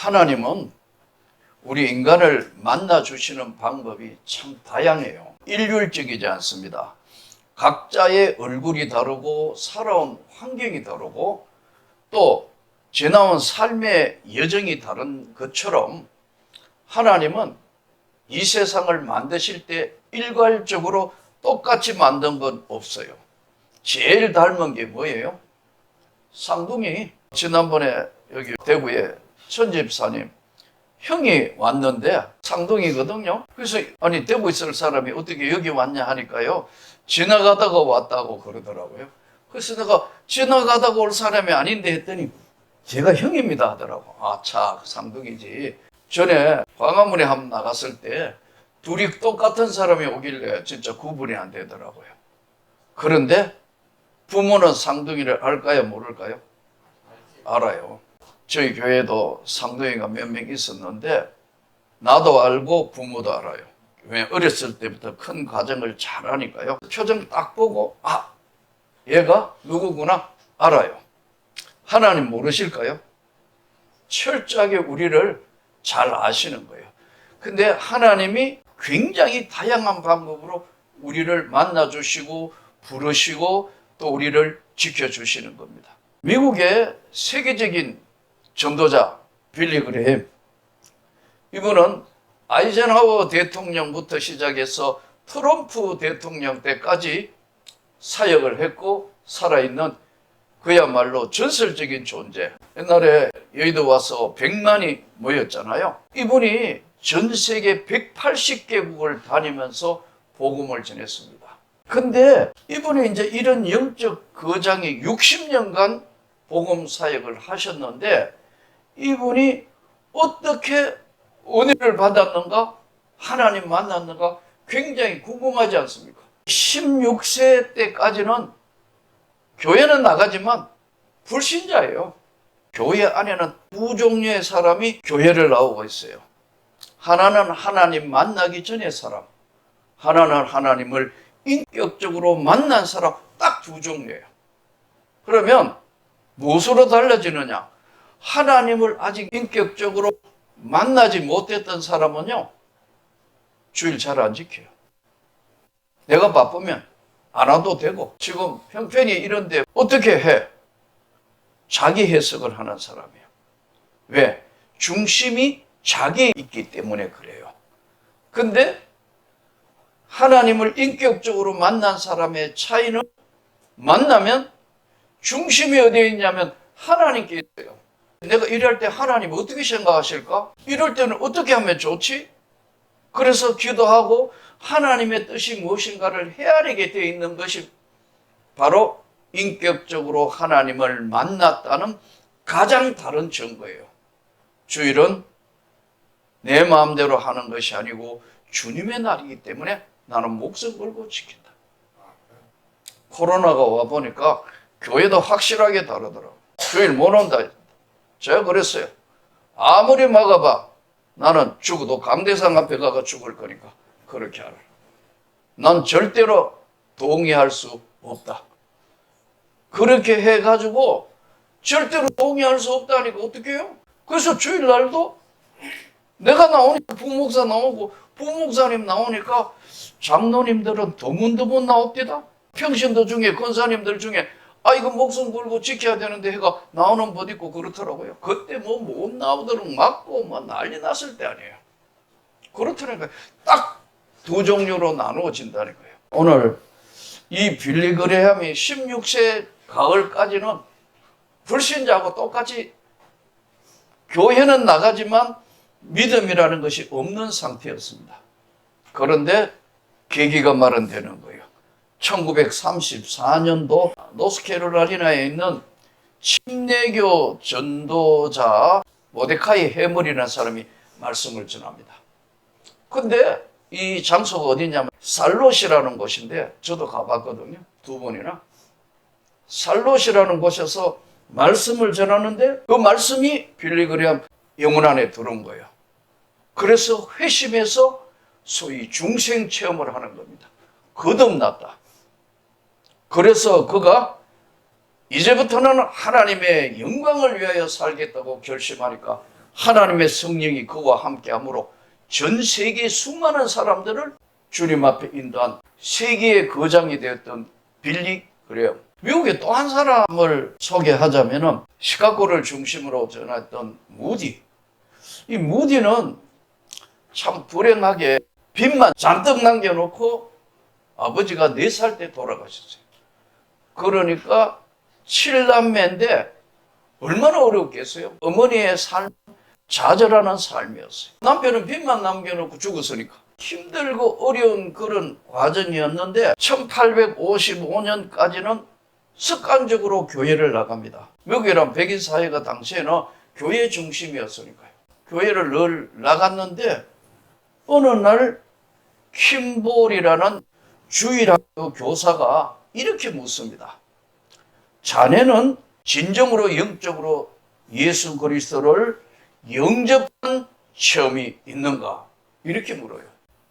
하나님은 우리 인간을 만나 주시는 방법이 참 다양해요. 일률적이지 않습니다. 각자의 얼굴이 다르고 살아온 환경이 다르고 또 지나온 삶의 여정이 다른 것처럼 하나님은 이 세상을 만드실 때 일괄적으로 똑같이 만든 건 없어요. 제일 닮은 게 뭐예요? 쌍둥이. 지난번에 여기 대구에 천집사님 형이 왔는데 쌍둥이거든요. 그래서 아니 대구 있을 사람이 어떻게 여기 왔냐 하니까요. 지나가다가 왔다고 그러더라고요. 그래서 내가 지나가다가 올 사람이 아닌데 했더니 제가 형입니다 하더라고. 아, 차 쌍둥이지. 전에 광화문에 한번 나갔을 때 둘이 똑같은 사람이 오길래 진짜 구분이 안 되더라고요. 그런데 부모는 쌍둥이를 알까요, 모를까요? 알아요. 저희 교회도 쌍둥이가 몇 명 있었는데 나도 알고 부모도 알아요. 왜 어렸을 때부터 큰 가정을 잘 하니까요. 표정 딱 보고 아 얘가 누구구나 알아요. 하나님 모르실까요? 철저하게 우리를 잘 아시는 거예요. 근데 하나님이 굉장히 다양한 방법으로 우리를 만나 주시고 부르시고 또 우리를 지켜 주시는 겁니다. 미국의 세계적인 전도자 빌리 그레임 이분은 아이젠하워 대통령부터 시작해서 트럼프 대통령 때까지 사역을 했고 살아있는 그야말로 전설적인 존재. 옛날에 여의도 와서 100만이 모였잖아요. 이분이 전 세계 180개국을 다니면서 복음을 전했습니다. 근데 이분이 이제 이런 영적 거장이 60년간 복음 사역을 하셨는데 이분이 어떻게 은혜를 받았는가? 하나님 만났는가? 굉장히 궁금하지 않습니까? 16세 때까지는 교회는 나가지만 불신자예요. 교회 안에는 두 종류의 사람이 교회를 나오고 있어요. 하나는 하나님 만나기 전의 사람, 하나는 하나님을 인격적으로 만난 사람, 딱 두 종류예요. 그러면 무엇으로 달라지느냐? 하나님을 아직 인격적으로 만나지 못했던 사람은요, 주일 잘 안 지켜요. 내가 바쁘면 안 와도 되고, 지금 형편이 이런데 어떻게 해? 자기 해석을 하는 사람이에요. 왜? 중심이 자기에 있기 때문에 그래요. 근데 하나님을 인격적으로 만난 사람의 차이는 만나면 중심이 어디에 있냐면 하나님께 있어요. 내가 일할 때 하나님 어떻게 생각하실까? 이럴 때는 어떻게 하면 좋지? 그래서 기도하고 하나님의 뜻이 무엇인가를 헤아리게 되어 있는 것이 바로 인격적으로 하나님을 만났다는 가장 다른 증거예요. 주일은 내 마음대로 하는 것이 아니고 주님의 날이기 때문에 나는 목숨 걸고 지킨다. 코로나가 와 보니까 교회도 확실하게 다르더라고. 주일 못 온다. 제가 그랬어요. 아무리 막아봐. 나는 죽어도 강대상 앞에 가가 죽을 거니까 그렇게 하라. 난 절대로 동의할 수 없다. 그렇게 해가지고 절대로 동의할 수 없다니까 어떻게 해요? 그래서 주일날도 내가 나오니까 부목사 나오고 부목사님 나오니까 장로님들은 드문드문 나옵니다. 평신도 중에 권사님들 중에 아 이거 목숨 걸고 지켜야 되는데 해가 나오는 법 있고 그렇더라고요. 그때 뭐못 나오도록 막고 뭐 난리 났을 때 아니에요. 그렇더라고요. 딱 두 종류로 나누어진다니까요. 오늘 이 빌리 그레함이 16세 가을까지는 불신자하고 똑같이 교회는 나가지만 믿음이라는 것이 없는 상태였습니다. 그런데 계기가 마련되는 거예요. 1934년도 노스캐롤라이나에 있는 침례교 전도자 모데카이 해물이라는 사람이 말씀을 전합니다. 근데 이 장소가 어디냐면 살롯이라는 곳인데 저도 가봤거든요. 두 번이나. 살롯이라는 곳에서 말씀을 전하는데 그 말씀이 빌리그리암 영혼 안에 들어온 거예요. 그래서 회심해서 소위 중생 체험을 하는 겁니다. 거듭났다. 그래서 그가 이제부터는 하나님의 영광을 위하여 살겠다고 결심하니까 하나님의 성령이 그와 함께 함으로 전 세계 수많은 사람들을 주님 앞에 인도한 세계의 거장이 되었던 빌리 그래요. 미국에 또 한 사람을 소개하자면은 시카고를 중심으로 전했던 무디. 이 무디는 참 불행하게 빚만 잔뜩 남겨놓고 아버지가 네 살 때 돌아가셨어요. 그러니까 칠남매인데 얼마나 어려웠겠어요. 어머니의 삶, 좌절하는 삶이었어요. 남편은 빚만 남겨놓고 죽었으니까. 힘들고 어려운 그런 과정이었는데 1855년까지는 습관적으로 교회를 나갑니다. 미국이란 백인 사회가 당시에는 교회 중심이었으니까요. 교회를 늘 나갔는데 어느 날 킴볼이라는 주일학교 교사가 이렇게 묻습니다. 자네는 진정으로 영적으로 예수 그리스도를 영접한 체험이 있는가? 이렇게 물어요.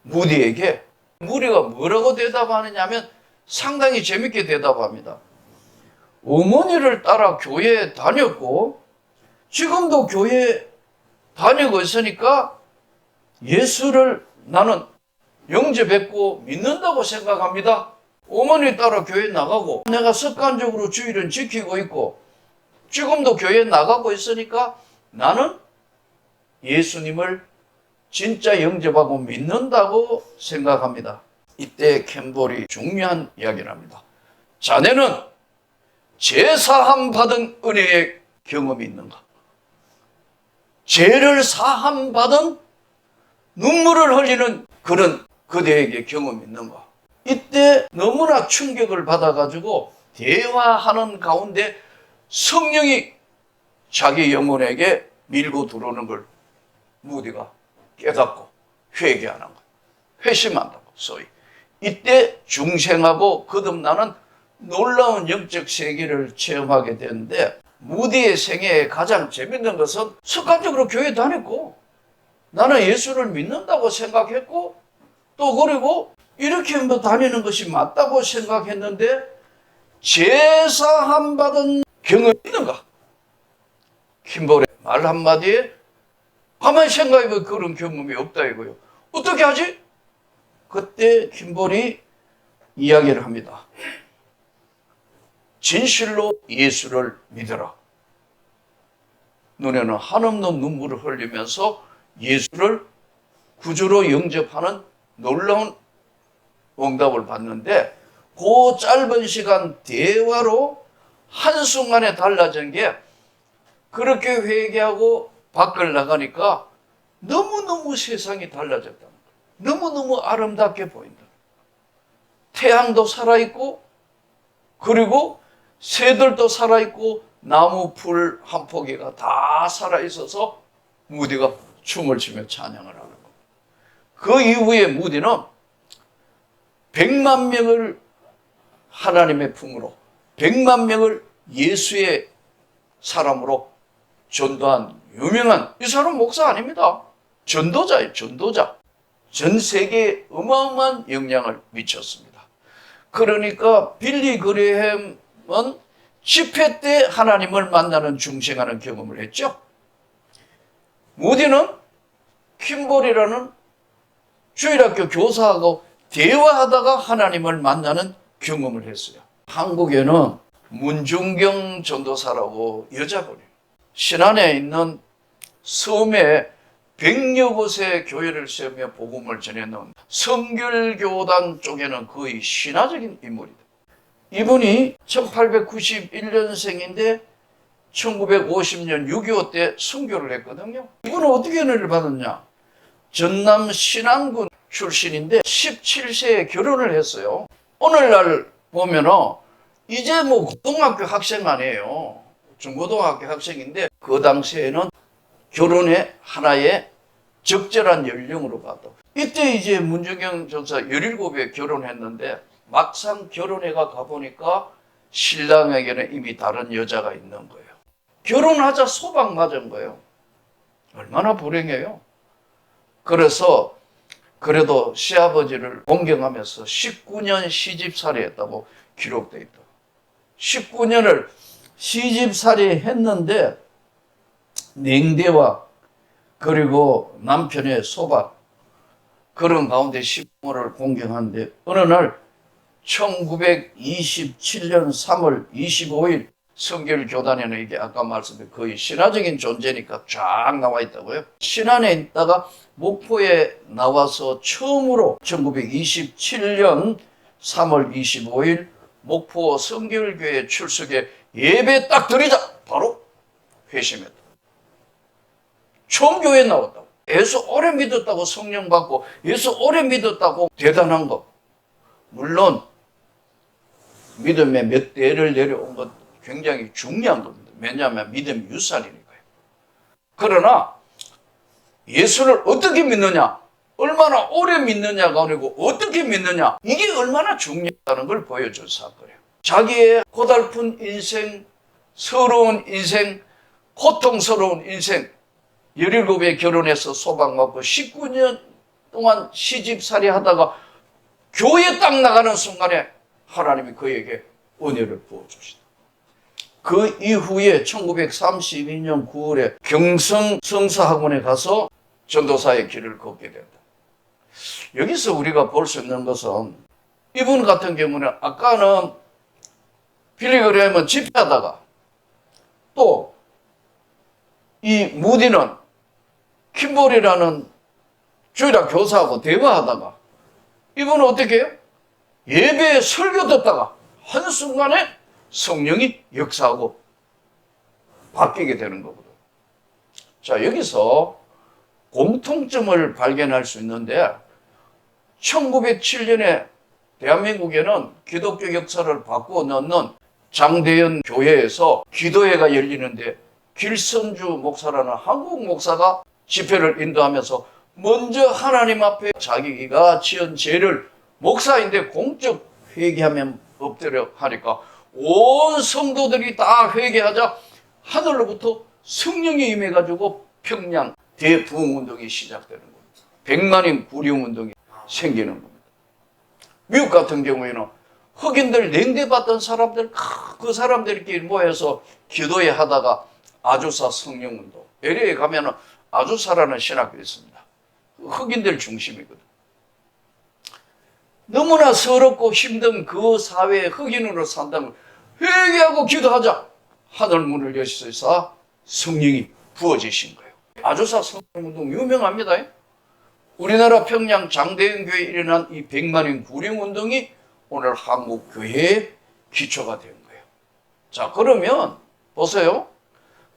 무디에게 무리가 뭐라고 대답하느냐면 상당히 재밌게 대답합니다. 어머니를 따라 교회에 다녔고 지금도 교회에 다니고 있으니까 예수를 나는 영접했고 믿는다고 생각합니다. 어머니 따라 교회 나가고 내가 습관적으로 주일은 지키고 있고 지금도 교회 나가고 있으니까 나는 예수님을 진짜 영접하고 믿는다고 생각합니다. 이때 캠볼이 중요한 이야기를 합니다. 자네는 제사함 받은 은혜의 경험이 있는가? 죄를 사함 받은 눈물을 흘리는 그런 그대에게 경험이 있는가? 이때 너무나 충격을 받아가지고 대화하는 가운데 성령이 자기 영혼에게 밀고 들어오는 걸 무디가 깨닫고 회개하는 거예요. 회심한다고 소위. 이때 중생하고 거듭나는 놀라운 영적 세계를 체험하게 되는데 무디의 생애에 가장 재밌는 것은 습관적으로 교회 다녔고 나는 예수를 믿는다고 생각했고 또 그리고 이렇게 뭐 다니는 것이 맞다고 생각했는데 제사함 받은 경험이 있는가? 킴볼의 말 한마디에 가만히 생각해보면 그런 경험이 없다 이거요. 어떻게 하지? 그때 킴볼이 이야기를 합니다. 진실로 예수를 믿어라. 눈에는 한없는 눈물을 흘리면서 예수를 구주로 영접하는 놀라운 응답을 받는데 그 짧은 시간 대화로 한순간에 달라진 게 그렇게 회개하고 밖을 나가니까 너무너무 세상이 달라졌다는 거예요. 너무너무 아름답게 보인다. 태양도 살아있고 그리고 새들도 살아있고 나무 풀 한 포기가 다 살아있어서 무디가 춤을 추며 찬양을 하는 거예요. 그 이후에 무디는 100만 명을 하나님의 품으로 100만 명을 예수의 사람으로 전도한 유명한 이 사람 목사 아닙니다. 전도자예요, 전도자. 전 세계에 어마어마한 영향을 미쳤습니다. 그러니까 빌리 그레햄은 집회 때 하나님을 만나는 중생하는 경험을 했죠. 무디는 킴볼이라는 주일학교 교사하고 대화하다가 하나님을 만나는 경험을 했어요. 한국에는 문중경 전도사라고 여자분이 신안에 있는 섬에 백여 곳의 교회를 세우며 복음을 전해놓은 성결교단 쪽에는 거의 신화적인 인물이다. 이분이 1891년생인데 1950년 6.25 때 순교를 했거든요. 이분은 어떻게 은혜를 받았냐? 전남 신안군 출신인데 17세에 결혼을 했어요. 오늘날 보면은 이제 뭐 고등학교 학생 아니에요. 중고등학교 학생인데 그 당시에는 결혼의 하나의 적절한 연령으로 봤다. 이때 이제 문정경 전사 17에 결혼했는데 막상 결혼해가 가보니까 신랑에게는 이미 다른 여자가 있는 거예요. 결혼하자 소방 맞은 거예요. 얼마나 불행해요. 그래서 그래도 시아버지를 공경하면서 19년 시집살이 했다고 기록되어 있다. 19년을 시집살이 했는데 냉대와 그리고 남편의 소박 그런 가운데 시부모를 공경하는데 어느 날 1927년 3월 25일 성결 교단에는 이게 아까 말씀드린 거의 신화적인 존재니까 쫙 나와 있다고요. 신안에 있다가 목포에 나와서 처음으로 1927년 3월 25일 목포 성결교회 출석에 예배 딱 드리자 바로 회심했다. 처음 교회에 나왔다고. 예수 오래 믿었다고 성령 받고 예수 오래 믿었다고 대단한 거. 물론 믿음의 몇 대를 내려온 것 굉장히 중요한 겁니다. 왜냐하면 믿음이 유산이니까요. 그러나 예수를 어떻게 믿느냐? 얼마나 오래 믿느냐가 아니고 어떻게 믿느냐? 이게 얼마나 중요하다는 걸 보여준 사건이에요. 자기의 고달픈 인생, 서러운 인생, 고통스러운 인생, 17에 결혼해서 소방받고 19년 동안 시집살이 하다가 교회 딱 나가는 순간에 하나님이 그에게 은혜를 부어주시다. 그 이후에 1932년 9월에 경성 성사학원에 가서 전도사의 길을 걷게 된다. 여기서 우리가 볼 수 있는 것은 이분 같은 경우는 아까는 빌리그레임은 집회하다가 또 이 무디는 킴볼이라는 주일학 교사하고 대화하다가 이분은 어떻게 해요? 예배에 설교 듣다가 한순간에 성령이 역사하고 바뀌게 되는 거거든. 자, 여기서 공통점을 발견할 수 있는데 1907년에 대한민국에는 기독교 역사를 바꾸어 넣는 장대현 교회에서 기도회가 열리는데 길선주 목사라는 한국 목사가 집회를 인도하면서 먼저 하나님 앞에 자기가 지은 죄를 목사인데 공적 회개하면 엎드려 하니까 온 성도들이 다 회개하자 하늘로부터 성령이 임해가지고 평양 대부흥 운동이 시작되는 겁니다. 백만인 구령 운동이 생기는 겁니다. 미국 같은 경우에는 흑인들 냉대받던 사람들 그 사람들끼리 모여서 기도회 하다가 아주사 성령 운동 LA에 가면은 아주사라는 신학교 있습니다. 흑인들 중심이거든. 너무나 서럽고 힘든 그 사회에 흑인으로 산다면 회개하고 기도하자. 하늘 문을 여시서 성령이 부어지신 거예요. 아주사 성령운동 유명합니다. 우리나라 평양 장대현 교회에 일어난 이 백만인 구령운동이 오늘 한국 교회의 기초가 된 거예요. 자, 그러면 보세요.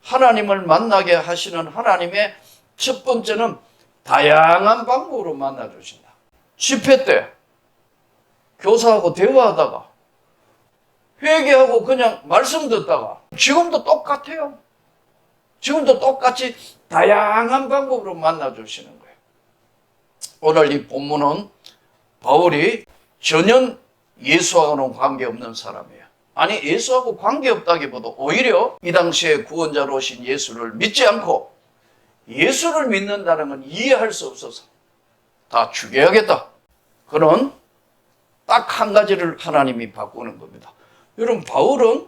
하나님을 만나게 하시는 하나님의 첫 번째는 다양한 방법으로 만나 주신다. 집회 때 교사하고 대화하다가 회개하고 그냥 말씀 듣다가 지금도 똑같아요. 지금도 똑같이 다양한 방법으로 만나 주시는 거예요. 오늘 이 본문은 바울이 전혀 예수하고는 관계없는 사람이에요. 아니 예수하고 관계없다기보다 오히려 이 당시에 구원자로 오신 예수를 믿지 않고 예수를 믿는다는 건 이해할 수 없어서 다 죽여야겠다. 그런 딱 한 가지를 하나님이 바꾸는 겁니다. 여러분 바울은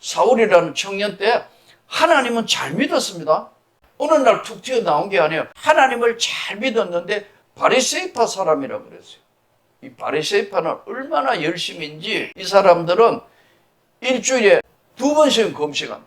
사울이라는 청년 때 하나님은 잘 믿었습니다. 어느 날 툭 튀어나온 게 아니에요. 하나님을 잘 믿었는데 바리세이파 사람이라 그랬어요. 이 바리세이파는 얼마나 열심인지 이 사람들은 일주일에 두 번씩 금식한다.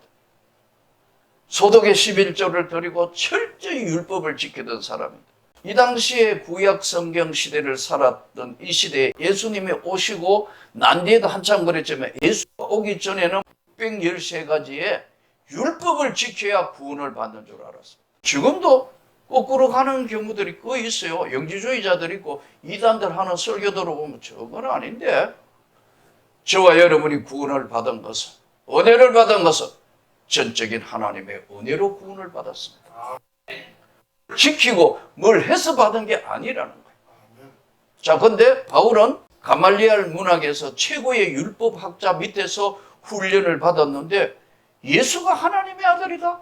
소독의 11조를 드리고 철저히 율법을 지키던 사람입니다. 이 당시에 구약 성경 시대를 살았던 이 시대에 예수님이 오시고 난 뒤에도 한참 그랬지만 예수가 오기 전에는 613가지의 율법을 지켜야 구원을 받는 줄 알았어요. 지금도 거꾸로 가는 경우들이 꽤 있어요. 영지주의자들 있고 이단들 하는 설교들을 보면 저건 아닌데 저와 여러분이 구원을 받은 것은 은혜를 받은 것은 전적인 하나님의 은혜로 구원을 받았습니다. 지키고 뭘 해서 받은 게 아니라는 거예요. 자, 근데 바울은 가말리알 문학에서 최고의 율법 학자 밑에서 훈련을 받았는데 예수가 하나님의 아들이다.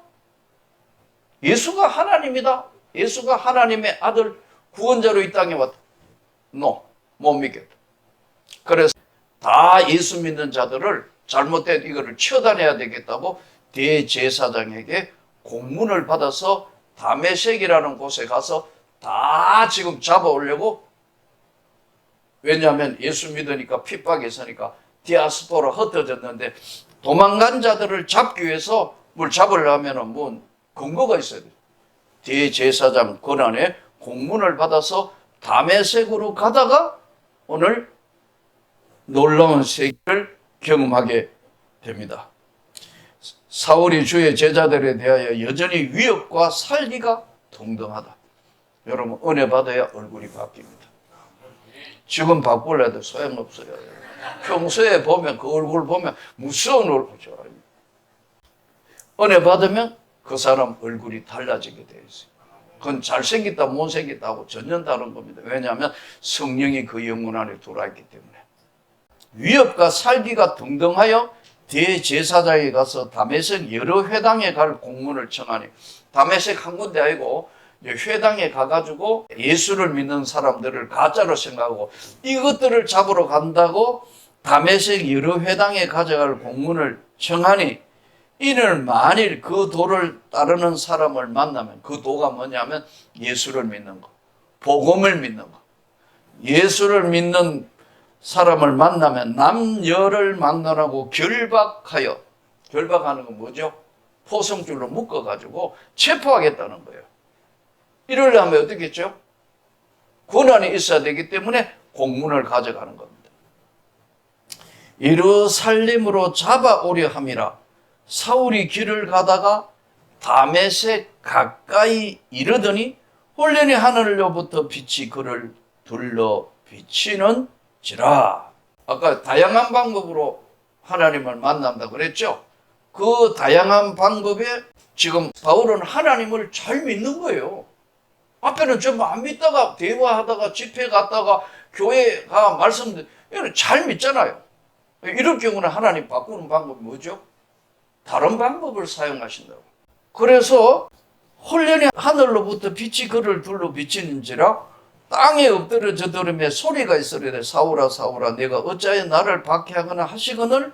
예수가 하나님이다. 예수가 하나님의 아들 구원자로 이 땅에 왔다. no, 못 믿겠다. 그래서 다 예수 믿는 자들을 잘못된 이거를 처단해야 되겠다고 대제사장에게 공문을 받아서 다메섹이라는 곳에 가서 다 지금 잡아오려고 왜냐하면 예수 믿으니까 핍박이 있으니까 디아스포라 흩어졌는데 도망간 자들을 잡기 위해서 뭘 잡으려면은 뭐 근거가 있어야 돼. 대제사장 권한에 공문을 받아서 다메섹으로 가다가 오늘 놀라운 세계를 경험하게 됩니다. 사울이 주의 제자들에 대하여 여전히 위협과 살기가 동등하다. 여러분 은혜 받아야 얼굴이 바뀝니다. 지금 바꿀래도 소용없어요. 평소에 보면 그 얼굴 보면 무서운 얼굴이죠. 은혜 받으면 그 사람 얼굴이 달라지게 되어 있어요. 그건 잘생겼다 못생겼다고 전혀 다른 겁니다. 왜냐하면 성령이 그 영혼 안에 들어있기 때문에. 위협과 살기가 등등하여 대제사장에 가서 다메섹 여러 회당에 갈 공문을 청하니 다메섹 한 군데 아니고 회당에 가가지고 예수를 믿는 사람들을 가짜로 생각하고 이것들을 잡으러 간다고 다메섹 여러 회당에 가져갈 공문을 청하니 이는 만일 그 도를 따르는 사람을 만나면 그 도가 뭐냐면 예수를 믿는 거, 복음을 믿는 거. 예수를 믿는 사람을 만나면 남녀를 만나라고 결박하여 결박하는 건 뭐죠? 포성줄로 묶어가지고 체포하겠다는 거예요. 이러려면 어떻게 했죠? 권한이 있어야 되기 때문에 공문을 가져가는 겁니다. 이루 살림으로 잡아오려 함이라 사울이 길을 가다가 다메섹 가까이 이르더니 홀련히 하늘로부터 빛이 그를 둘러 비치는 지라. 아까 다양한 방법으로 하나님을 만난다 그랬죠? 그 다양한 방법에 지금 바울은 하나님을 잘 믿는 거예요. 앞에는 전부 안 믿다가 대화하다가 집회 갔다가 교회 가 말씀 이런 잘 믿잖아요. 이럴 경우는 하나님 바꾸는 방법이 뭐죠? 다른 방법을 사용하신다고. 그래서 홀련히 하늘로부터 빛이 그를 둘러 비치는지라 땅에 엎드려 저들음에 소리가 있으려되 사울아 사울아 내가 어찌하여 나를 박해하거나 하시거늘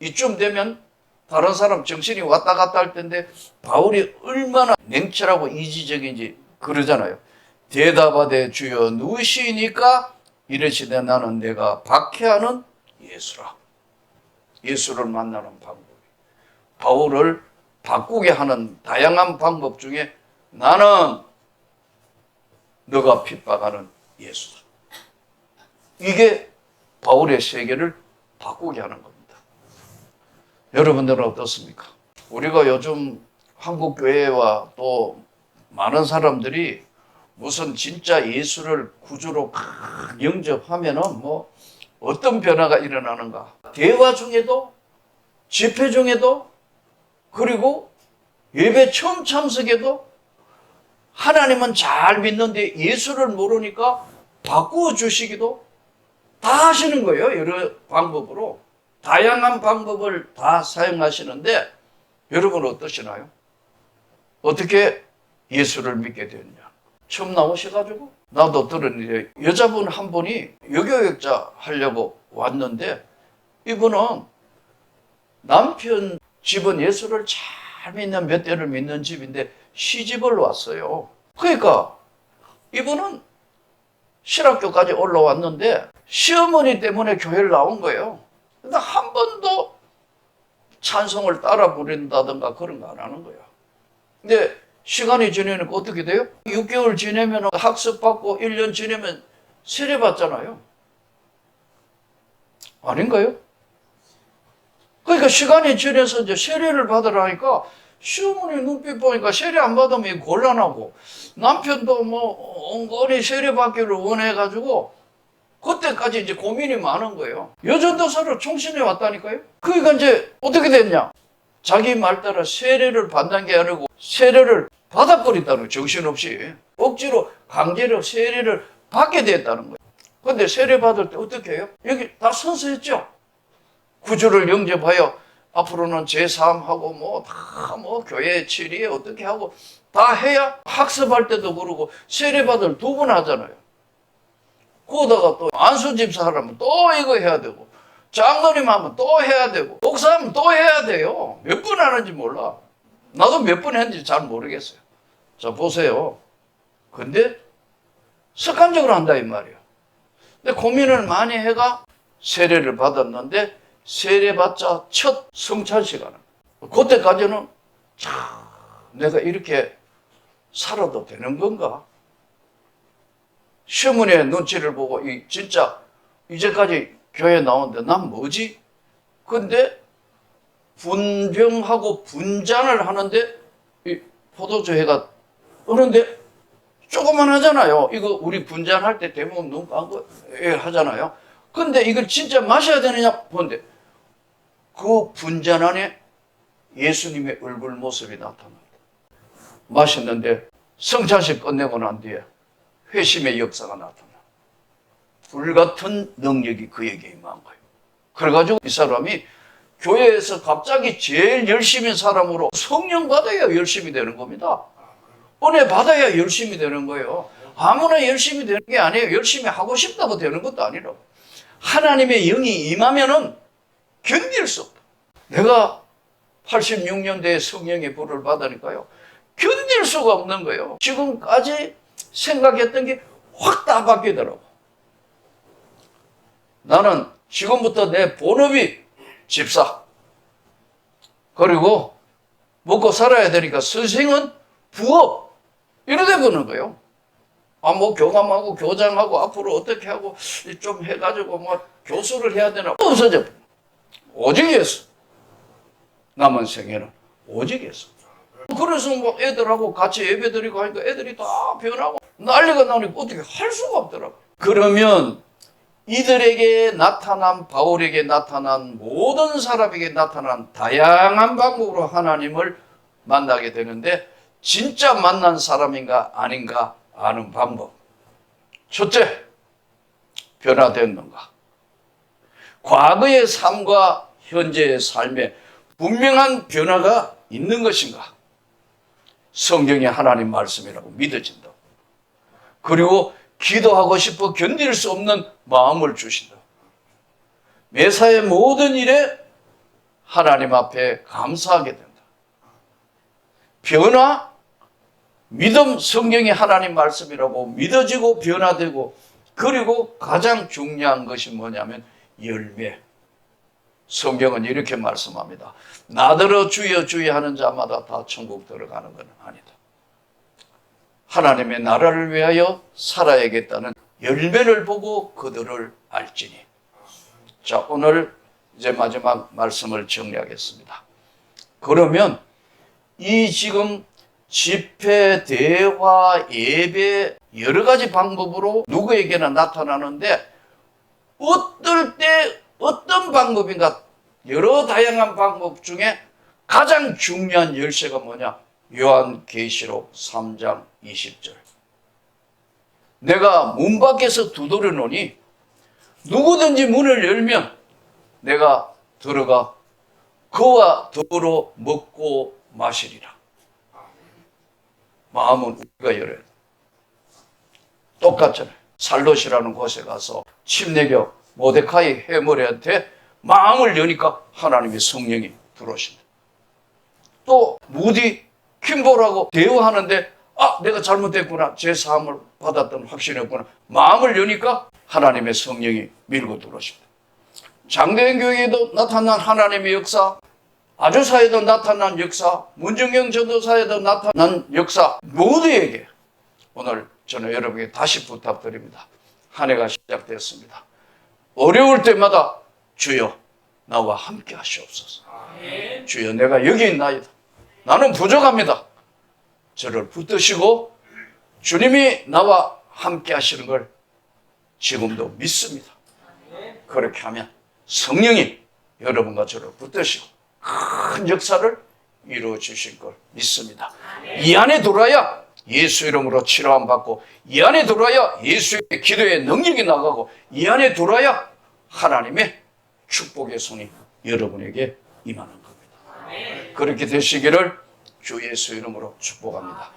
이쯤 되면 다른 사람 정신이 왔다 갔다 할 텐데 바울이 얼마나 냉철하고 이지적인지 그러잖아요. 대답하되 주여 누구시니까 이르시되 나는 내가 박해하는 예수라. 예수를 만나는 방법. 바울을 바꾸게 하는 다양한 방법 중에 나는 너가 핍박하는 예수다. 이게 바울의 세계를 바꾸게 하는 겁니다. 여러분들은 어떻습니까? 우리가 요즘 한국 교회와 또 많은 사람들이 무슨 진짜 예수를 구주로 막 영접하면은 뭐 어떤 변화가 일어나는가? 대화 중에도 집회 중에도 그리고 예배 처음 참석에도 하나님은 잘 믿는데 예수를 모르니까 바꾸어 주시기도 다 하시는 거예요. 여러 방법으로. 다양한 방법을 다 사용하시는데 여러분 어떠시나요? 어떻게 예수를 믿게 되느냐? 처음 나오셔가지고 나도 일에 여자분 한 분이 여교육자 하려고 왔는데 이분은 남편 집은 예수를 잘 믿는 몇 대를 믿는 집인데 시집을 왔어요. 그러니까 이분은 신학교까지 올라왔는데 시어머니 때문에 교회를 나온 거예요. 근데 한 번도 찬송을 따라 부른다든가 그런 거 안 하는 거야. 근데 시간이 지나니까 어떻게 돼요? 6개월 지내면 학습받고 1년 지내면 세례 받잖아요. 아닌가요? 그러니까 시간이 지나서 이제 세례를 받으라니까 시어머니 눈빛 보니까 세례 안 받으면 곤란하고 남편도 뭐 엉거리 세례 받기를 원해가지고 그때까지 이제 고민이 많은 거예요. 여전도 서로 총신해 왔다니까요. 그러니까 이제 어떻게 됐냐? 자기 말 따라 세례를 받는 게 아니고 세례를 받아버린다는. 정신없이. 억지로 강제로 세례를 받게 됐다는 거예요. 근데 세례 받을 때 어떻게 해요? 여기 다 선서했죠? 구주를 영접하여 앞으로는 제3하고 뭐 다뭐 교회 치리에 어떻게 하고 다 해야 학습할 때도 그러고 세례 받을 두 번 하잖아요. 그러다가 또 안수 집사 하려면 또 이거 해야 되고 장로님 하면 또 해야 되고 목사 하면 또 해야 돼요. 몇 번 하는지 몰라. 나도 몇 번 했는지 잘 모르겠어요. 자, 보세요. 근데 습관적으로 한다, 이 말이에요. 근데 고민을 많이 해가 세례를 받았는데, 세례받자 첫 성찬 시간은, 그때까지는, 참, 내가 이렇게 살아도 되는 건가? 시어머니의 눈치를 보고, 이, 진짜, 이제까지 교회 나오는데 난 뭐지? 근데, 분병하고 분잔을 하는데, 이 포도주회가 그런데 조그만 하잖아요. 이거 우리 분잔할 때 대부분 눈 감고 예, 하잖아요. 근데 이걸 진짜 마셔야 되느냐 본데 그 분잔 안에 예수님의 얼굴 모습이 나타납니다. 마셨는데 성찬식 끝내고 난 뒤에 회심의 역사가 나타나. 불같은 능력이 그에게 임한 거예요. 그래가지고 이 사람이 교회에서 갑자기 제일 열심인 사람으로 성령 받아야 열심히 되는 겁니다. 은혜 받아야 열심히 되는 거예요. 아무나 열심히 되는 게 아니에요. 열심히 하고 싶다고 되는 것도 아니라고. 하나님의 영이 임하면은 견딜 수 없다. 내가 86년대에 성령의 불을 받으니까요. 견딜 수가 없는 거예요. 지금까지 생각했던 게 확 다 바뀌더라고. 나는 지금부터 내 본업이 집사. 그리고 먹고 살아야 되니까 선생은 부업. 이러다 보는 거예요. 아, 뭐 교감하고 교장하고 앞으로 어떻게 하고 좀 해가지고 뭐 교수를 해야 되나. 없어져. 오직 예수. 남은 생애는 오직 예수. 그래서 뭐 애들하고 같이 예배 드리고 하니까 애들이 다 변하고 난리가 나니까 어떻게 할 수가 없더라고. 그러면 이들에게 나타난 바울에게 나타난 모든 사람에게 나타난 다양한 방법으로 하나님을 만나게 되는데 진짜 만난 사람인가 아닌가 아는 방법. 첫째, 변화됐는가? 과거의 삶과 현재의 삶에 분명한 변화가 있는 것인가? 성경의 하나님 말씀이라고 믿어진다. 그리고 기도하고 싶어 견딜 수 없는 마음을 주신다. 매사의 모든 일에 하나님 앞에 감사하게 된다. 변화, 믿음, 성경이 하나님 말씀이라고 믿어지고 변화되고 그리고 가장 중요한 것이 뭐냐면 열매. 성경은 이렇게 말씀합니다. 나더러 주여 주여 하는 자마다 다 천국 들어가는 것은 아니다. 하나님의 나라를 위하여 살아야겠다는 열매를 보고 그들을 알지니. 자, 오늘 이제 마지막 말씀을 정리하겠습니다. 그러면 이 지금 집회, 대화, 예배 여러 가지 방법으로 누구에게나 나타나는데 어떨 때 어떤 방법인가 여러 다양한 방법 중에 가장 중요한 열쇠가 뭐냐? 요한 계시록 3장 20절. 내가 문 밖에서 두드려 놓으니 누구든지 문을 열면 내가 들어가 그와 더불어 먹고 마시리라. 마음은 우리가 열어야 돼. 똑같잖아요. 살롯이라는 곳에 가서 침례교 모데카이 해머리한테 마음을 여니까 하나님의 성령이 들어오신다. 또 무디 킴볼하고 대화하는데 아 내가 잘못했구나 제 사함을 받았던 확신했구나 마음을 여니까 하나님의 성령이 밀고 들어오십니다. 장대현 교회에도 나타난 하나님의 역사 아주사에도 나타난 역사 문정경 전도사에도 나타난 역사 모두에게 오늘 저는 여러분에게 다시 부탁드립니다. 한 해가 시작됐습니다. 어려울 때마다 주여 나와 함께 하시옵소서. 주여 내가 여기 있나이다. 나는 부족합니다. 저를 붙드시고 주님이 나와 함께 하시는 걸 지금도 믿습니다. 그렇게 하면 성령이 여러분과 저를 붙드시고 큰 역사를 이루어 주실 걸 믿습니다. 이 안에 들어야 예수 이름으로 치료함 받고 이 안에 들어야 예수의 기도의 능력이 나가고 이 안에 들어야 하나님의 축복의 손이 여러분에게 임하는 겁니다. 그렇게 되시기를 주 예수 이름으로 축복합니다.